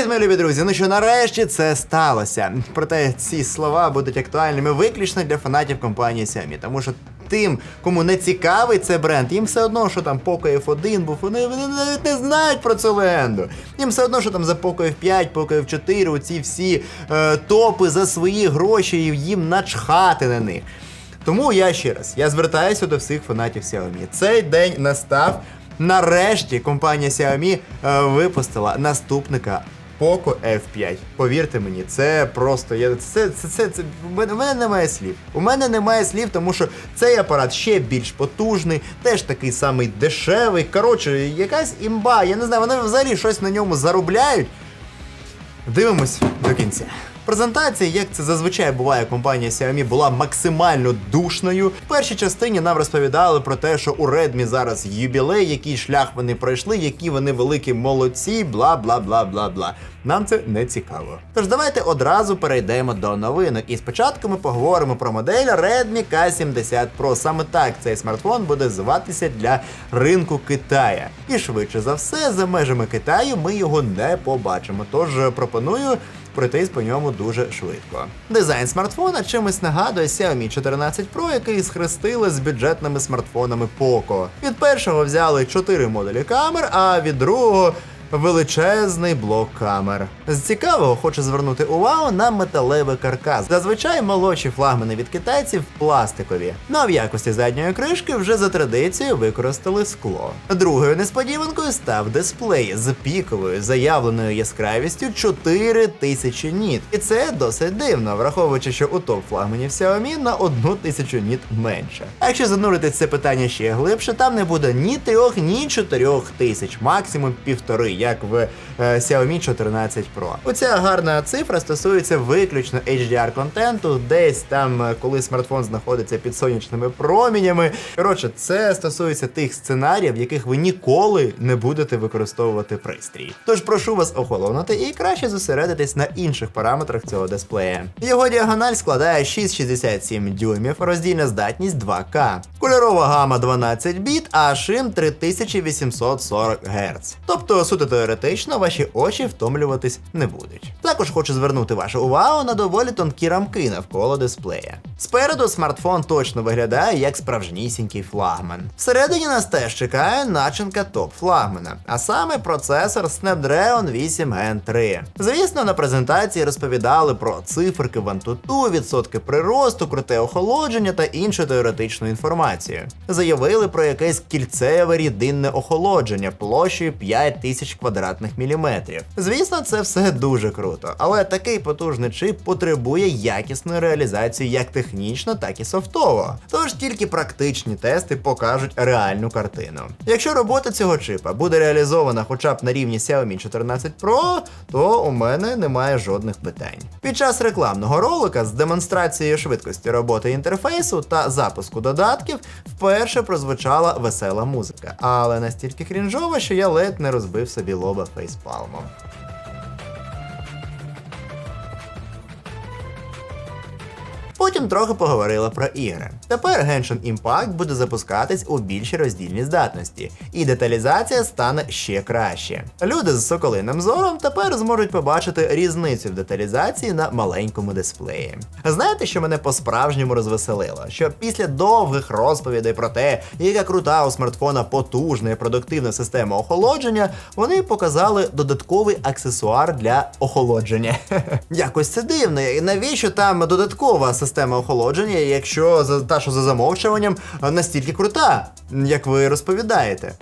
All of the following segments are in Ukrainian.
Привіт, мої любі друзі! Ну що нарешті це сталося. Проте ці слова будуть актуальними виключно для фанатів компанії Xiaomi, тому що тим, кому не цікавий цей бренд, їм все одно, що там Poco F1 був, вони, вони навіть не знають про цю легенду. Їм все одно, що там за Poco F5, Poco F4, оці всі е, топи за свої гроші, і їм начхати на них. Тому я ще раз я звертаюся до всіх фанатів Xiaomi. Цей день настав. Нарешті компанія Xiaomi е, випустила наступника Poco F5. Повірте мені, це просто я це, це, це, це у мене, немає слів. У мене немає слів, тому що цей апарат ще більш потужний, теж такий самий дешевий. Коротше, якась імба. Я не знаю, вони взагалі щось на ньому заробляють. Дивимось до кінця. Презентація, як це зазвичай буває, компанія Xiaomi була максимально душною. В першій частині нам розповідали про те, що у Redmi зараз юбілей, який шлях вони пройшли, які вони великі молодці, бла бла бла бла бла. Нам це не цікаво. Тож давайте одразу перейдемо до новинок. І спочатку ми поговоримо про модель Redmi K70 Pro. Саме так цей смартфон буде зватися для ринку Китая. І швидше за все, за межами Китаю ми його не побачимо. Тож пропоную пройтись по ньому дуже швидко. Дизайн смартфона чимось нагадує Xiaomi 14 Pro, який схрестили з бюджетними смартфонами Poco. Від першого взяли 4 модулі камер, а від другого. Величезний блок камер. З цікавого хочу звернути увагу на металевий каркас. Зазвичай молодші флагмани від китайців пластикові. Ну а в якості задньої кришки вже за традицією використали скло. Другою несподіванкою став дисплей з піковою заявленою яскравістю 4000 ніт. І це досить дивно, враховуючи, що у топ флагманів Xiaomi на 1000 ніт менше. А якщо занурити це питання ще глибше, там не буде ні трьох, ні чотирьох тисяч, максимум півтори, як в е, Xiaomi 14 Pro. Оця гарна цифра стосується виключно HDR контенту, десь там, е, коли смартфон знаходиться під сонячними промінями. Коротше, це стосується тих сценаріїв, в яких ви ніколи не будете використовувати пристрій. Тож прошу вас охолонути і краще зосередитись на інших параметрах цього дисплея. Його діагональ складає 6,67 дюймів, роздільна здатність 2К, кольорова гама 12 біт, а шим 3840 Гц. Тобто, суто теоретично, ваші очі втомлюватись не будуть. Також хочу звернути вашу увагу на доволі тонкі рамки навколо дисплея. Спереду смартфон точно виглядає як справжнісінький флагман. Всередині нас теж чекає начинка топ флагмана, а саме процесор Snapdragon 8 Gen 3. Звісно, на презентації розповідали про циферки в Antutu, відсотки приросту, круте охолодження та іншу теоретичну інформацію. Заявили про якесь кільцеве рідинне охолодження площею 5000 квадратних міліметрів. Звісно, це все дуже круто, але такий потужний чип потребує якісної реалізації як технічно, так і софтово. Тож тільки практичні тести покажуть реальну картину. Якщо робота цього чипа буде реалізована хоча б на рівні Xiaomi 14 Pro, то у мене немає жодних питань. Під час рекламного ролика з демонстрацією швидкості роботи інтерфейсу та запуску додатків вперше прозвучала весела музика, але настільки крінжова, що я ледь не розбив собі лоба фейспалмом. Потім трохи поговорила про ігри. Тепер Genshin Impact буде запускатись у більшій роздільній здатності, і деталізація стане ще краще. Люди з соколиним зором тепер зможуть побачити різницю в деталізації на маленькому дисплеї. Знаєте, що мене по-справжньому розвеселило? Що після довгих розповідей про те, яка крута у смартфона потужна і продуктивна система охолодження, вони показали додатковий аксесуар для охолодження. Якось це дивно. І Навіщо там додаткова система охолодження, якщо та, що за замовчуванням настільки крута, як ви розповідаєте?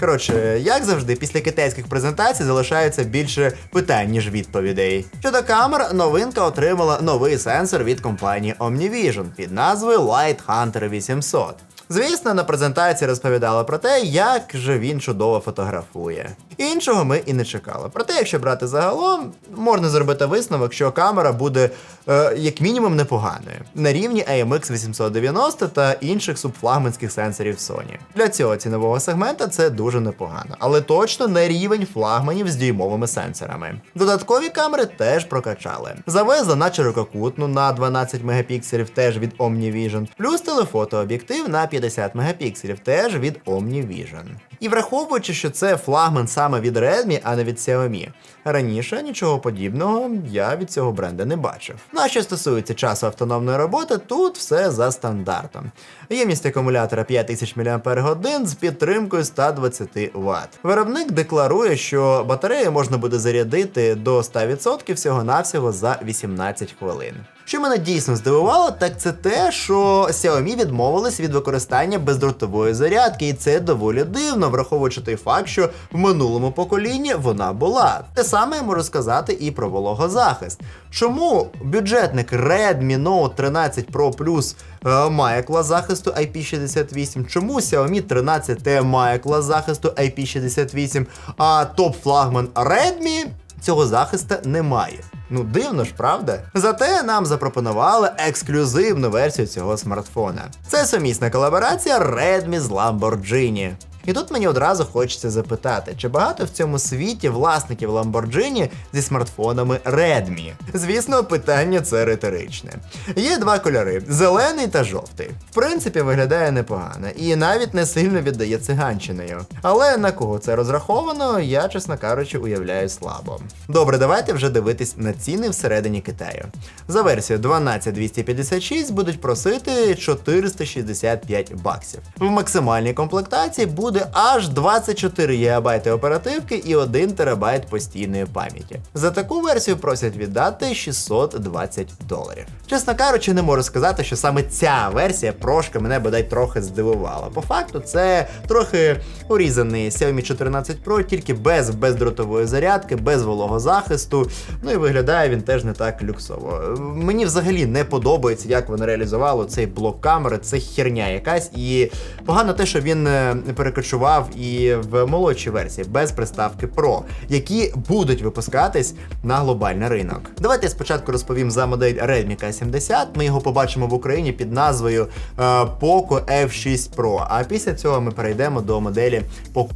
Коротше, як завжди, після китайських презентацій залишається більше питань, ніж відповідей. Щодо камер, новинка отримала новий сенсор від компанії OmniVision під назвою Light Hunter 800. Звісно, на презентації розповідали про те, як же він чудово фотографує. Іншого ми і не чекали. Проте, якщо брати загалом, можна зробити висновок, що камера буде е, як мінімум непоганою на рівні AMX 890 та інших субфлагманських сенсорів Sony. Для цього цінового сегмента це дуже непогано, але точно не рівень флагманів з дюймовими сенсорами. Додаткові камери теж прокачали. Завезли на ширококутну на 12 мегапікселів теж від OmniVision, плюс телефотооб'єктив на 350 мегапікселів, теж від OmniVision. І враховуючи, що це флагман саме від Redmi, а не від Xiaomi, раніше нічого подібного я від цього бренда не бачив. Ну а що стосується часу автономної роботи, тут все за стандартом. Ємність акумулятора 5000 мАч з підтримкою 120 Вт. Виробник декларує, що батарею можна буде зарядити до 100% всього-навсього за 18 хвилин. Що мене дійсно здивувало, так це те, що Xiaomi відмовились від використання бездротової зарядки, і це доволі дивно, враховуючи той факт, що в минулому поколінні вона була. Те саме я можу сказати і про вологозахист. Чому бюджетник Redmi Note 13 Pro Plus е, має клас захисту IP68? Чому Xiaomi 13T має клас захисту IP68, а топ-флагман Redmi цього захисту немає? Ну, дивно ж, правда? Зате нам запропонували ексклюзивну версію цього смартфона. Це сумісна колаборація Redmi з Lamborghini. І тут мені одразу хочеться запитати, чи багато в цьому світі власників Lamborghini зі смартфонами Redmi? Звісно, питання це риторичне. Є два кольори: зелений та жовтий. В принципі, виглядає непогано і навіть не сильно віддає циганщиною. Але на кого це розраховано, я, чесно кажучи, уявляю слабо. Добре, давайте вже дивитись на ціни всередині Китаю. За версію 12256 будуть просити 465 баксів. В максимальній комплектації буде аж 24 ГБ оперативки і 1 ТБ постійної пам'яті. За таку версію просять віддати 620 доларів. Чесно кажучи, не можу сказати, що саме ця версія прошка мене бодай трохи здивувала. По факту, це трохи урізаний Xiaomi 14 Pro, тільки без бездротової зарядки, без вологозахисту. Ну і виглядає він теж не так люксово. Мені взагалі не подобається, як вони реалізували цей блок камери. Це херня якась. І погано те, що він е, перекочував і в молодшій версії без приставки Pro, які будуть випускатись на глобальний ринок. Давайте я спочатку розповім за модель Redmi K70. Ми його побачимо в Україні під назвою е, Poco F6 Pro. А після цього ми перейдемо до моделі Poco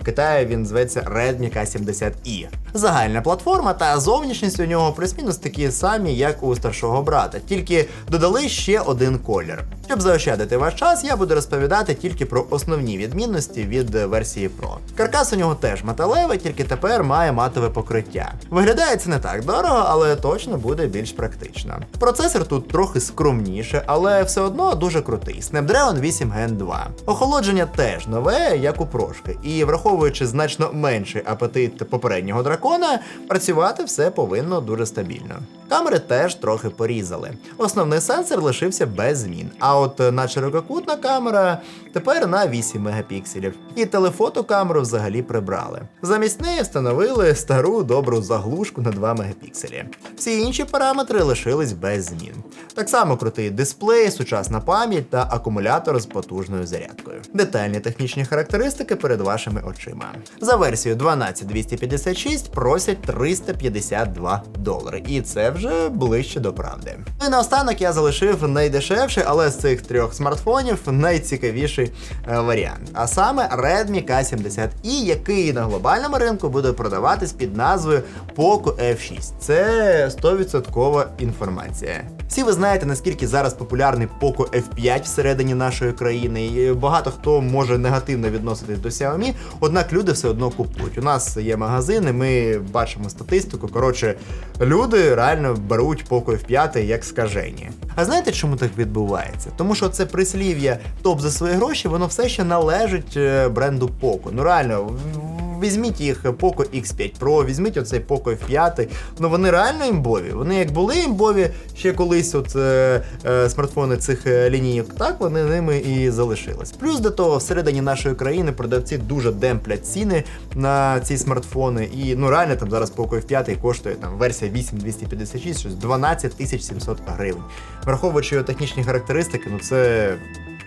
в Китаї він зветься Redmi K70i. Загальна платформа та зовнішність у нього плюс-мінус такі самі, як у старшого брата, тільки додали ще один колір. Щоб заощадити ваш час, я буду розповідати тільки про основні відмінності від версії Pro. Каркас у нього теж металевий, тільки тепер має матове покриття. Виглядає це не так дорого, але точно буде більш практично. Процесор тут трохи скромніше, але все одно дуже крутий. Snapdragon 8 Gen 2. Охолодження теж нове, як у прошки, і враховуючи значно менший апетит попереднього дракона, працювати все повинно дуже стабільно. Камери теж трохи порізали. Основний сенсор лишився без змін. А от е, на ширококутна камера тепер на 8 мегапікселів. І телефоту камеру взагалі прибрали. Замість неї встановили стару добру заглушку на 2 мегапікселі. Всі інші параметри лишились без змін. Так само крутий дисплей, сучасна пам'ять та акумулятор з потужною зарядкою. Детальні технічні характеристики перед вашими очима. За версію 12256 просять 352 долари. І це вже ближче до правди. Ну і наостанок я залишив найдешевший, але з цих трьох смартфонів найцікавіший е, варіант. А саме Redmi K70i, який на глобальному ринку буде продаватись під назвою Poco F6. Це 100% інформація. Всі ви знаєте, наскільки зараз популярний Poco F5 всередині нашої країни. І багато хто може негативно відноситись до Xiaomi, однак люди все одно купують. У нас є магазини, ми бачимо статистику. Коротше, люди реально беруть Poco F5 як скажені. А знаєте, чому так відбувається? Тому що це прислів'я топ за свої гроші, воно все ще належить е, бренду Poco. Ну реально. Візьміть їх Poco X5 Pro, візьміть оцей Poco F5. Ну вони реально імбові. Вони як були імбові ще колись, от е, е, смартфони цих е, лінійок, так вони ними і залишились. Плюс до того, всередині нашої країни продавці дуже демплять ціни на ці смартфони. І ну реально там зараз Poco F5 коштує там версія 8256, щось 12 700 гривень. Враховуючи його технічні характеристики, ну це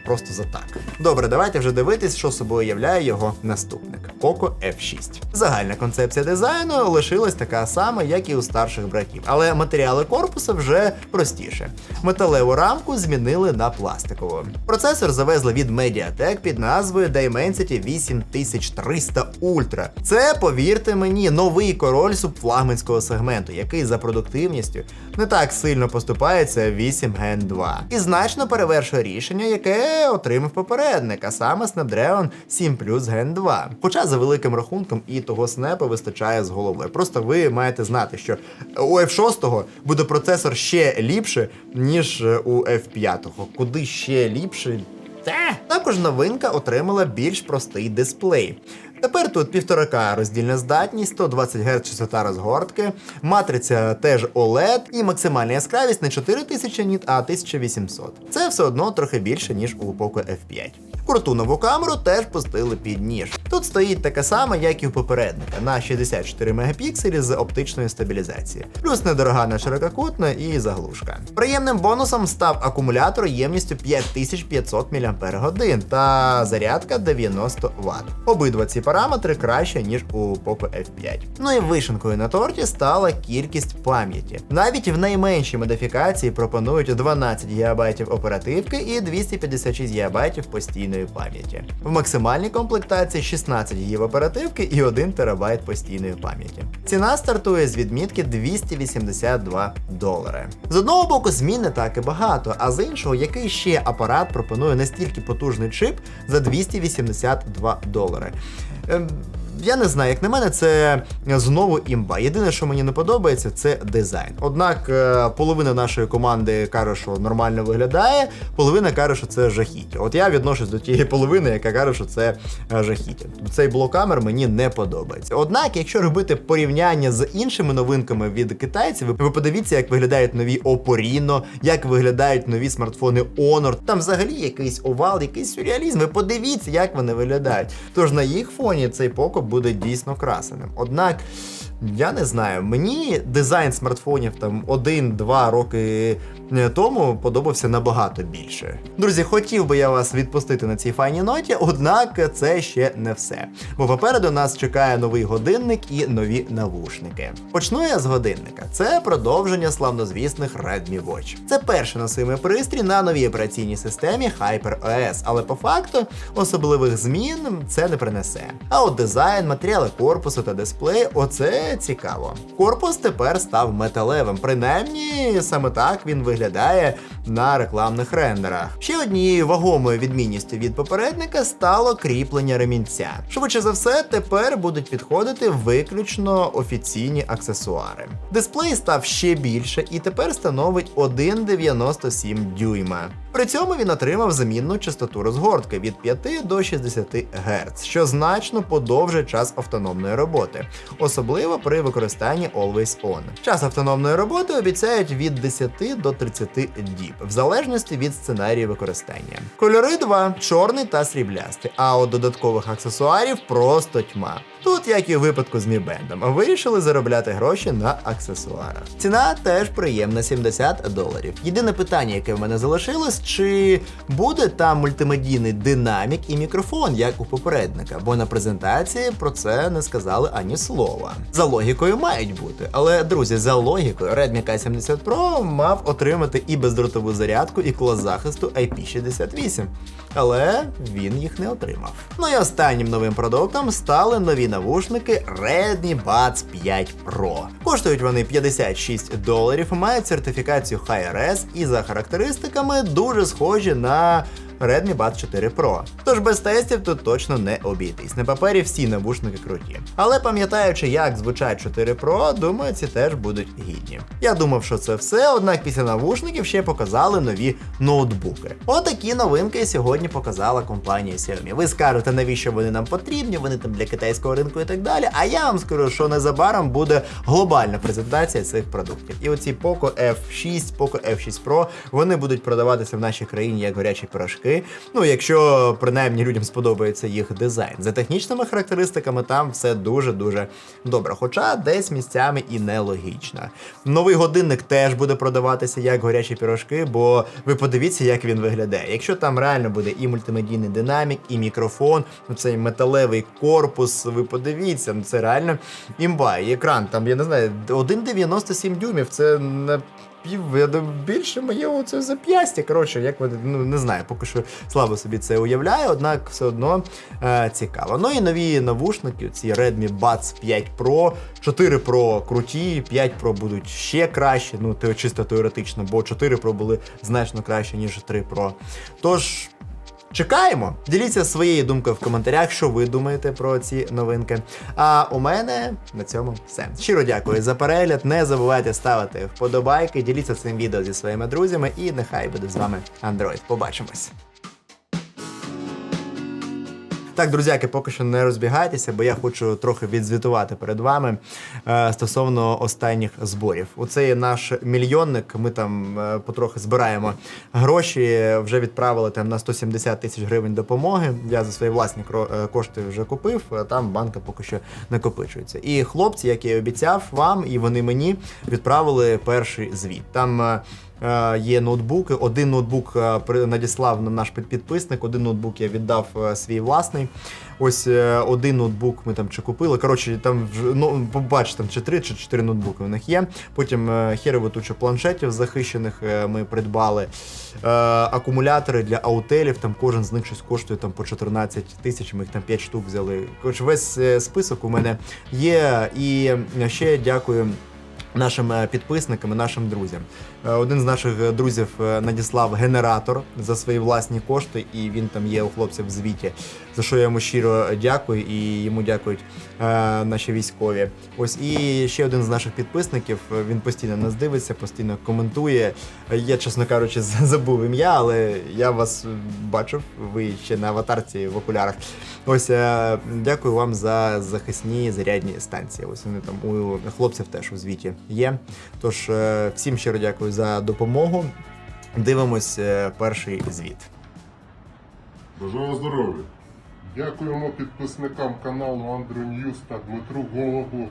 просто за так. Добре, давайте вже дивитись, що собою являє його наступник Poco F6. Загальна концепція дизайну лишилась така сама, як і у старших братів, але матеріали корпусу вже простіше. Металеву рамку змінили на пластикову. Процесор завезли від Mediatek під назвою Dimensity 8300 Ultra. Це, повірте мені, новий король субфлагманського сегменту, який за продуктивністю не так сильно поступається 8 Gen 2 і значно перевершує рішення, яке отримав попередник, а саме Snapdragon 7 Plus Gen 2. Хоча за великим рахунком і того снепа вистачає з голови. Просто ви маєте знати, що у F6 буде процесор ще ліпше, ніж у F5. Куди ще ліпше? Та. Також новинка отримала більш простий дисплей. Тепер тут 1,5К роздільна здатність, 120 Гц частота розгортки, матриця теж OLED і максимальна яскравість не 4000 ніт, а 1800. Це все одно трохи більше, ніж у Poco F5. Круту нову камеру теж пустили під ніж. Тут стоїть така сама, як і у попередника, на 64 мегапікселі з оптичною стабілізацією. Плюс недорога на ширококутна і заглушка. Приємним бонусом став акумулятор ємністю 5500 мАч та зарядка 90 Вт. Обидва ці параметри краще, ніж у Poco F5. Ну і вишенкою на торті стала кількість пам'яті. Навіть в найменшій модифікації пропонують 12 ГБ оперативки і 256 ГБ постійної пам'яті. В максимальній комплектації 16 ГБ оперативки і 1 ТБ постійної пам'яті. Ціна стартує з відмітки 282 долари. З одного боку, змін не так і багато, а з іншого, який ще апарат пропонує настільки потужний чип за 282 долари. Я не знаю, як на мене, це знову імба. Єдине, що мені не подобається, це дизайн. Однак е, половина нашої команди каже, що нормально виглядає, половина каже, що це жахіття. От я відношусь до тієї половини, яка каже, що це е, жахіття. Цей блок камер мені не подобається. Однак, якщо робити порівняння з іншими новинками від китайців, ви подивіться, як виглядають нові Oppo як виглядають нові смартфони Honor. Там взагалі якийсь овал, якийсь сюрреалізм. Ви подивіться, як вони виглядають. Тож на їх фоні цей Poco буде дійсно красеним. Однак. Я не знаю, мені дизайн смартфонів там 1-2 роки е, тому подобався набагато більше. Друзі, хотів би я вас відпустити на цій файній ноті, однак це ще не все. Бо попереду нас чекає новий годинник і нові навушники. Почну я з годинника. Це продовження славнозвісних Redmi Watch. Це перший носимий пристрій на новій операційній системі HyperOS, але по факту особливих змін це не принесе. А от дизайн, матеріали корпусу та дисплей оце цікаво. Корпус тепер став металевим, принаймні саме так він виглядає на рекламних рендерах. Ще однією вагомою відмінністю від попередника стало кріплення ремінця. Швидше за все, тепер будуть підходити виключно офіційні аксесуари. Дисплей став ще більше і тепер становить 1,97 дюйма. При цьому він отримав замінну частоту розгортки від 5 до 60 Гц, що значно подовжує час автономної роботи, особливо при використанні Always On. Час автономної роботи обіцяють від 10 до 30 діб, в залежності від сценарію використання. Кольори два чорний та сріблястий, а от додаткових аксесуарів просто тьма. Тут, як і у випадку з Band, вирішили заробляти гроші на аксесуарах. Ціна теж приємна 70 доларів. Єдине питання, яке в мене залишилось, чи буде там мультимедійний динамік і мікрофон, як у попередника, бо на презентації про це не сказали ані слова. За логікою мають бути, але друзі, за логікою, Redmi K70 Pro мав отримати і бездротову зарядку, і клас захисту IP68. Але він їх не отримав. Ну і останнім новим продуктом стали нові навушники Redmi Buds 5 Pro. Коштують вони 56 доларів, мають сертифікацію Hi-Res і за характеристиками дуже схожі на Redmi Buds 4 Pro. Тож без тестів тут точно не обійтись. На папері всі навушники круті. Але пам'ятаючи, як звучать 4 Pro, думаю, ці теж будуть гідні. Я думав, що це все, однак після навушників ще показали нові ноутбуки. Отакі новинки сьогодні показала компанія Xiaomi. Ви скажете, навіщо вони нам потрібні, вони там для китайського ринку і так далі. А я вам скажу, що незабаром буде глобальна презентація цих продуктів. І оці Poco F6, Poco F6 Pro, вони будуть продаватися в нашій країні як горячі пирожки. Ну, якщо принаймні людям сподобається їх дизайн. За технічними характеристиками там все дуже-дуже добре. Хоча десь місцями і нелогічно. Новий годинник теж буде продаватися як горячі пірожки, бо ви подивіться, як він виглядає. Якщо там реально буде і мультимедійний динамік, і мікрофон, ну цей металевий корпус, ви подивіться, ну це реально імба. І екран там, я не знаю, 1,97 дюймів, це на пів думаю, більше моєго це зап'ястя. Коротше, як вони, ну не знаю, поки що слабо собі це уявляю, однак все одно е, цікаво. Ну і нові навушники, ці Redmi Buds 5 Pro, 4 Pro круті, 5 Pro будуть ще краще, ну чисто теоретично, бо 4 Pro були значно краще, ніж 3 Pro. Тож. Чекаємо. Діліться своєю думкою в коментарях, що ви думаєте про ці новинки. А у мене на цьому все. Щиро дякую за перегляд. Не забувайте ставити вподобайки, діліться цим відео зі своїми друзями, і нехай буде з вами Android. Побачимось. Так, друзяки, поки що не розбігайтеся, бо я хочу трохи відзвітувати перед вами е, стосовно останніх зборів. Оце є наш мільйонник. Ми там е, потрохи збираємо гроші. Вже відправили там на 170 тисяч гривень допомоги. Я за свої власні кро- е, кошти вже купив. Там банка поки що накопичується. І хлопці, як я і обіцяв вам, і вони мені відправили перший звіт. Там. Е, Є ноутбуки. Один ноутбук е, надіслав на наш підписник, один ноутбук я віддав е, свій власний. Ось один ноутбук ми там чи купили. Коротше, там ну побачите, там чи три чи чотири ноутбуки у них є. Потім херову тучу планшетів захищених ми придбали. Акумулятори для аутелів, там кожен з них щось коштує там по 14 тисяч. Ми їх там 5 штук взяли. Коротше, весь список у мене є. І ще дякую нашим е, підписникам і нашим друзям. Е, Один з наших е, друзів надіслав генератор за свої власні кошти, і він там є у хлопців в звіті. За що я йому щиро дякую, і йому дякують е, наші військові. Ось і ще один з наших підписників. е, Він постійно нас дивиться, постійно коментує. Я, чесно кажучи, забув ім'я, але я вас бачив. Ви ще на аватарці в окулярах. Ось е, дякую вам за захисні зарядні станції. Ось вони там у хлопців теж у звіті є. Тож е, всім щиро дякую за допомогу. Дивимось е, перший звіт. Бажаю здоров'я! Дякуємо підписникам каналу Andrew News та Дмитру Голубу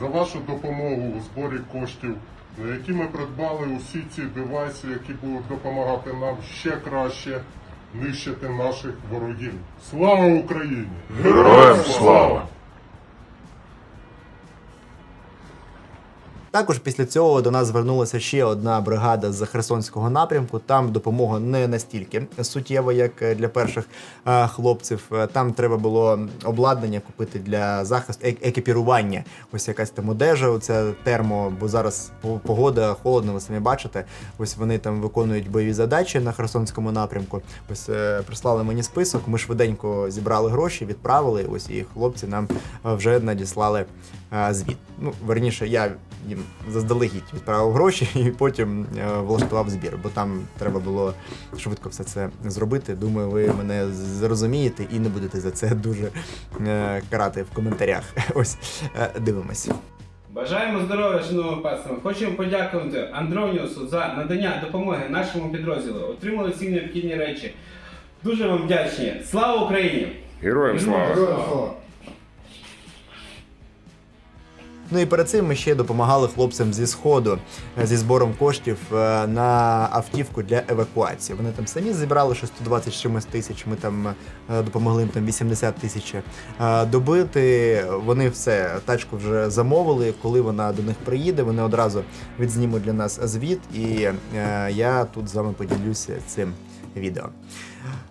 за вашу допомогу у зборі коштів, на які ми придбали усі ці девайси, які будуть допомагати нам ще краще нищити наших ворогів. Слава Україні! Героям слава! Також після цього до нас звернулася ще одна бригада з Херсонського напрямку. Там допомога не настільки суттєва, як е, для перших е, хлопців. Е, Там треба було обладнання купити для захисту, ек- екіпірування. Ось якась там одежа, оця термо, бо зараз погода холодно, ви самі бачите. Ось вони там виконують бойові задачі на Херсонському напрямку. Ось прислали мені список. Ми швиденько зібрали гроші, відправили. Ось і хлопці нам вже надіслали звіт. Ну, верніше, я їм заздалегідь відправив гроші і потім е, влаштував збір, бо там треба було швидко все це зробити. Думаю, ви мене зрозумієте і не будете за це дуже е, карати в коментарях. Ось е, дивимось. Бажаємо здоров'я, шановні пацани. Хочемо подякувати Андроніусу за надання допомоги нашому підрозділу. Отримали всі необхідні речі. Дуже вам вдячні. Слава Україні! Героям слава! Ну і перед цим ми ще допомагали хлопцям зі сходу е, зі збором коштів е, на автівку для евакуації. Вони там самі зібрали щось 120 з чимось тисяч. Ми там е, допомогли їм там 80 тисяч добити. Вони все тачку вже замовили. Коли вона до них приїде, вони одразу відзнімуть для нас звіт, і я тут з вами поділюся цим відео.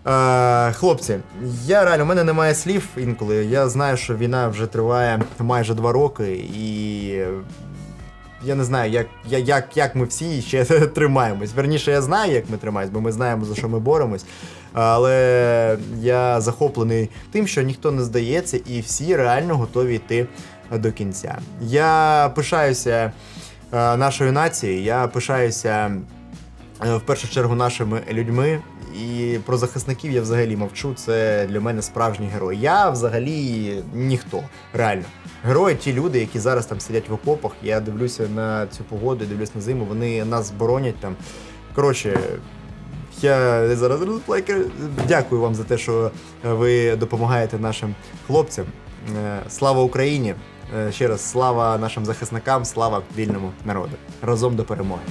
Е, хлопці, я реально, у мене немає слів інколи. Я знаю, що війна вже триває майже два роки, і я не знаю, як, я- як, як ми всі ще тримаємось. Верніше, я знаю, як ми тримаємось, бо ми знаємо, за що ми боремось. Але я захоплений тим, що ніхто не здається, і всі реально готові йти до кінця. Я пишаюся е, нашою нацією, я пишаюся в першу чергу нашими людьми. І про захисників я взагалі мовчу. Це для мене справжні герої. Я взагалі ніхто, реально. Герої ті люди, які зараз там сидять в окопах. Я дивлюся на цю погоду, дивлюсь на зиму. Вони нас боронять там. Коротше, я зараз розплакаю. Дякую вам за те, що ви допомагаєте нашим хлопцям. Е, Слава Україні! Е, Ще раз слава нашим захисникам, слава вільному народу. Разом до перемоги.